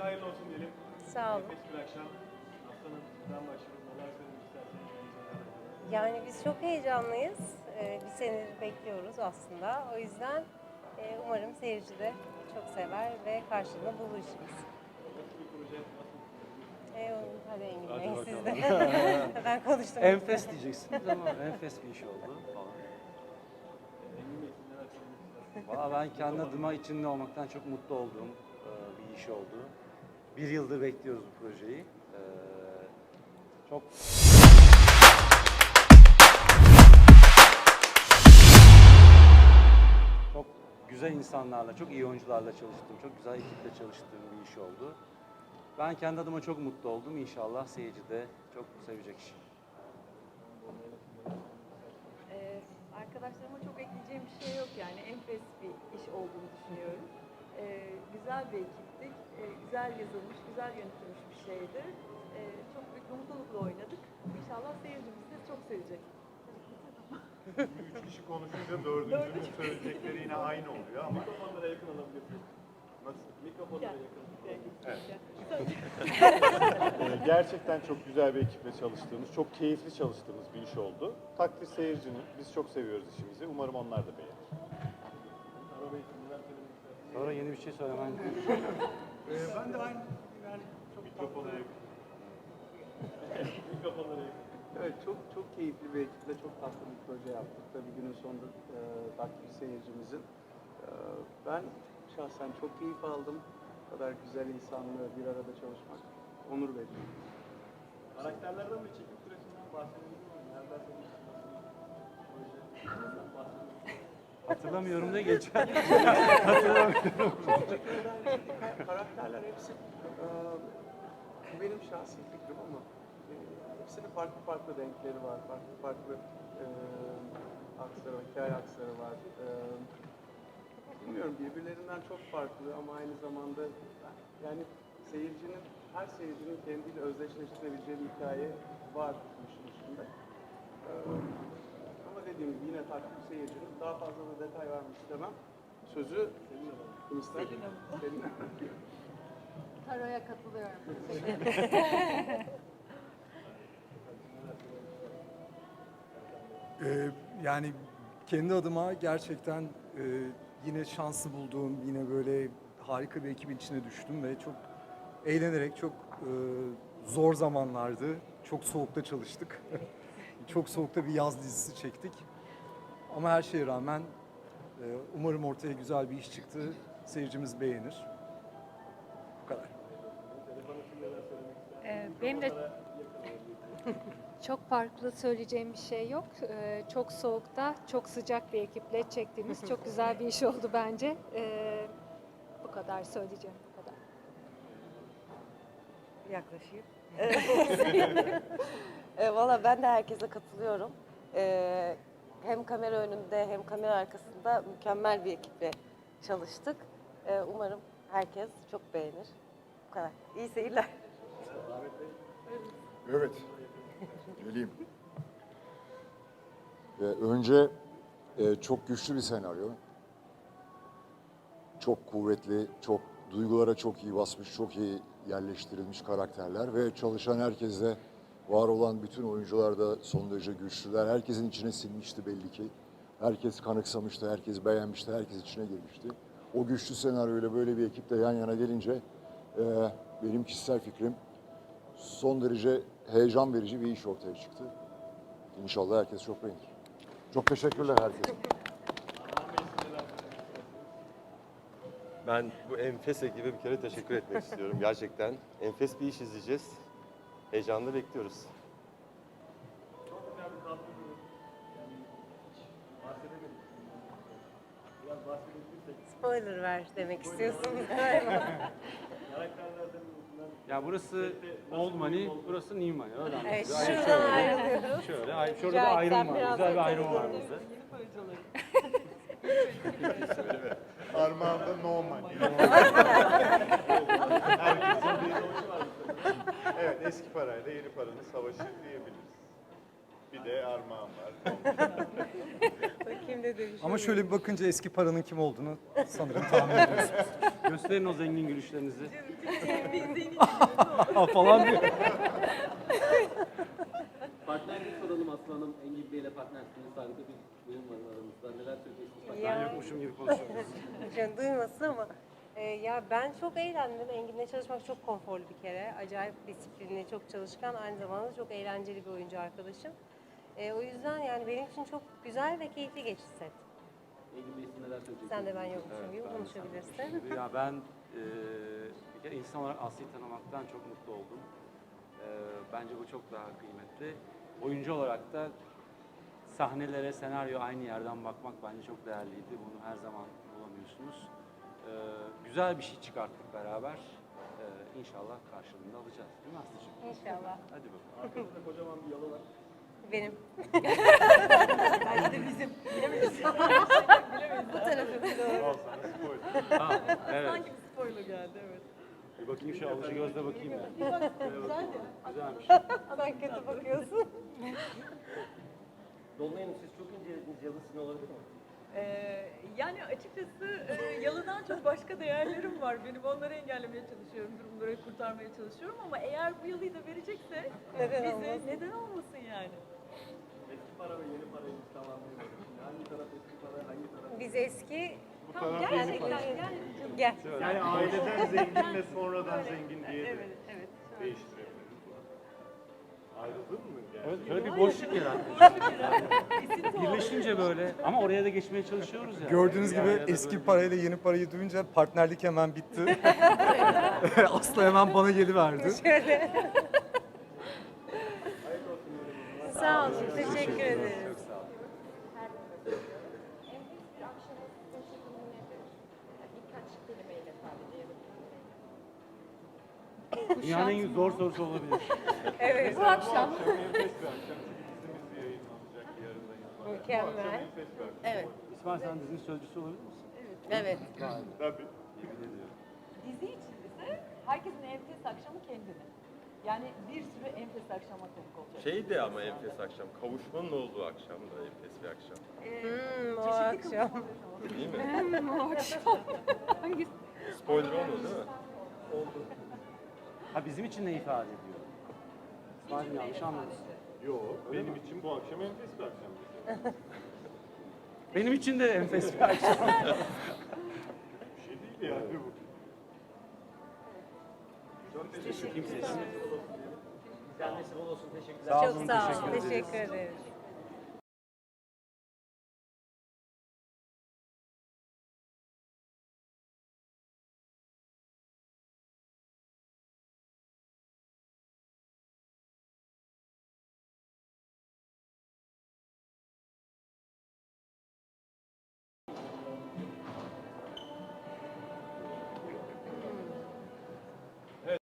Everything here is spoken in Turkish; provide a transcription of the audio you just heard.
Öncelikle hayırlı olsun diyelim. Sağ olun. Nefes bir akşam. Haftanın ben başlıyorum. Neler söylemek isterseniz. Yani biz çok heyecanlıyız. Ee, bir senedir bekliyoruz aslında. O yüzden e, umarım seyirci de çok sever ve karşılığında bulur işimiz. Nasıl bir proje? Ee, hadi Engin Hadi Bey bakalım. siz de. ben konuştum. Enfes diyeceksiniz ama enfes bir iş oldu falan. Bey istersiniz? Valla ben kendi adıma içinde olmaktan çok mutlu olduğum e, bir iş oldu. Bir yıldır bekliyoruz bu projeyi. E, Çok çok güzel insanlarla, çok iyi oyuncularla çalıştığım, çok güzel ekiple çalıştığım bir iş oldu. Ben kendi adıma çok mutlu oldum. İnşallah seyirci de çok sevecek iş. Ee, arkadaşlarıma çok ekleyeceğim bir şey yok yani enfes bir iş olduğunu düşünüyorum. Ee, güzel bir ekiptik, Ee, güzel yazılmış, güzel yönetilmiş bir şeydi. Ee, çok büyük bir mutlulukla oynadık. İnşallah seyircimiz de çok sevecek. Üç kişi konuşunca dördüncünün söyleyecekleri yine aynı oluyor ama Mikrofonlara yakın alabilirsiniz. nasıl? Mikrofonlara Gel. yakın. Ee, gerçekten çok güzel bir ekiple çalıştığımız, çok keyifli çalıştığımız bir iş oldu. Takdir seyircinin, biz çok seviyoruz işimizi. Umarım onlar da beğenir. Sonra yeni bir şey söylemen ben de aynı yani çok. Mikrofonlara yakın. Evet çok çok keyifli bir ekiple çok tatlı bir proje yaptık. Tabii günün sonunda e, takdir seyircimizin. E, ben şahsen çok keyif aldım. Bu kadar güzel insanla bir arada çalışmak onur verici. Karakterlerden ve çekim süresinden bahsedebilir miyim? Nereden tanıştınız? Proje. Nasıl bahsediyorsunuz? Hatırlamıyorum da geçen. Ka- karakterler hepsi bu benim şahsi fikrim ama hepsinin farklı farklı renkleri var, farklı farklı e, aksları, hikaye aksları var. E, bilmiyorum birbirlerinden çok farklı ama aynı zamanda yani seyircinin, her seyircinin kendiyle özdeşleştirebileceği bir hikaye var bu işin içinde. E, ama dediğim gibi yine takdir seyircinin daha fazla da detay vermek istemem. Sözü Kılıçdaroğlu. Selin Hanım. Taroya katılıyorum. Ee, yani kendi adıma gerçekten e, yine şanslı bulduğum, yine böyle harika bir ekibin içine düştüm ve çok eğlenerek, çok e, zor zamanlardı. Çok soğukta çalıştık. çok soğukta bir yaz dizisi çektik. Ama her şeye rağmen e, umarım ortaya güzel bir iş çıktı. Seyircimiz beğenir. Bu kadar. Ee, Benim de çok farklı söyleyeceğim bir şey yok. Ee, Çok soğukta, çok sıcak bir ekiple çektiğimiz çok güzel bir iş oldu bence. Ee, Bu kadar söyleyeceğim, bu kadar. Yaklaşayım. E, Valla ben de herkese katılıyorum. E, hem kamera önünde hem kamera arkasında mükemmel bir ekiple çalıştık. E, umarım herkes çok beğenir. Bu kadar. İyi seyirler. Evet. Geleyim. Ee, önce e, çok güçlü bir senaryo. Çok kuvvetli, çok duygulara çok iyi basmış, çok iyi yerleştirilmiş karakterler ve çalışan herkes de var olan bütün oyuncular da son derece güçlüler. Herkesin içine sinmişti belli ki. Herkes kanıksamıştı, herkes beğenmişti, herkes içine girmişti. O güçlü senaryoyla böyle bir ekiple yan yana gelince e, benim kişisel fikrim son derece heyecan verici bir iş ortaya çıktı. İnşallah herkes çok beğenir. Çok teşekkürler herkese. Ben bu enfes ekibe bir kere teşekkür etmek istiyorum. Gerçekten enfes bir iş izleyeceğiz. Heyecanla bekliyoruz. Çok güzel bir kadro grubu. Yani hiç bahsedemedik. Biraz bahsedebilirsek. Spoiler ver demek. Karakterlerden ben Ya burası Old Money, burası New Money. Öyle Evet, anlatılıyor. şuradan ayrılıyoruz. şöyle. Ay- şurada bir ayrım var. Güzel bir ayrım var Armağan'da no money. Herkesin bir Evet, eski parayla yeni paranın savaşı diyebiliriz. Bir de armağan var. Bakayım ne demiş. Ama şöyle bir bakınca eski paranın kim olduğunu sanırım tahmin ediyorsunuz. Gösterin o zengin gülüşlerinizi. falan diyor. Partnerlik soralım Aslı Hanım. Engin Bey ile partnersiniz. Harika bir uyum var aramızda. Neler söyleyeceksiniz? Yokmuşum gibi konuşuyoruz. Can duymasın ama e, ya ben çok eğlendim. Engin'le çalışmak çok konforlu bir kere. Acayip disiplinli, çok çalışkan, aynı zamanda çok eğlenceli bir oyuncu arkadaşım. E, o yüzden yani benim için çok güzel ve keyifli geçti set. Engin Bey siz neler söyleyeceksiniz? Sen de ben yokmuşum Evet, gibi ben konuşabilirsin. Ya ben e, bir kere insan olarak Aslı'yı tanımaktan çok mutlu oldum. E, bence bu çok daha kıymetli. Oyuncu olarak da sahnelere, senaryo aynı yerden bakmak bence çok değerliydi. Bunu her zaman bulamıyorsunuz. E, güzel bir şey çıkarttık beraber. E, inşallah karşılığında alacağız. Değil mi Aslı'cığım? İnşallah. Hadi bakalım. Arkada da kocaman bir yalı var. Benim. Bence de bizim. Bilemeyiz. Bu tarafı. Ha, evet. Sanki bir spoiler geldi evet. Bir bakayım şu alıcı gözle bakayım ya. Güzeldi. Güzelmiş. Sen kötü bakıyorsun. Dolunay Hanım siz çok incelediniz. Yalı sizin olabilir mi? Ee, yani açıkçası e, yalıdan çok başka değerlerim var. Benim onları engellemeye çalışıyorum, durumları kurtarmaya çalışıyorum ama eğer bu yalıyı da verecekse Neden bize olmasın? neden olmasın yani? Eski para ve yeni parayı biz tamamlayamadık. Şimdi hangi taraf eski para, hangi taraf? Biz eski... Tamam gerçekten yani Gel. Yani aileden zenginle sonradan zengin diye de evet evet. değiştirebiliriz. Ayrıldın mı? Yani? Evet, şöyle bir boşluk yarattık. Birleşince böyle ama oraya da geçmeye çalışıyoruz ya. Gördüğünüz Bir gibi da eski böyle- parayla yeni parayı duyunca partnerlik hemen bitti. Aslı hemen bana geliverdi. Şöyle. Sağ olun. Teşekkür ederiz. Çok sağ olun. Dünyanın en zor sorusu olabilir. Evet. Bu akşam Mükemmel. Evet. İsmail sen dizinin sözcüsü olabilir misin? Evet. Tabii. Yemin ediyorum. dizi için ise herkesin enfes akşamı kendine. Yani bir sürü enfes akşama konuk olacak. Şeydi ama enfes akşam. Kavuşmanın olduğu akşam da enfes bir akşam. Ee, Hmm, o çeşitli akşam. Değil mi? Spoiler olmadı değil mi? Ha bizim için ne ifade ediyor? İsmail'cim yanlış anladın. Yok, benim için bu akşam enfes bir akşam. Benim için de enfes bir akşam. Bir şey değil yani bu. Kimsesiz. Kendisi bol olsun. Teşekkürler. Sağ Çok sağ teşekkür olun. Teşekkür ederiz.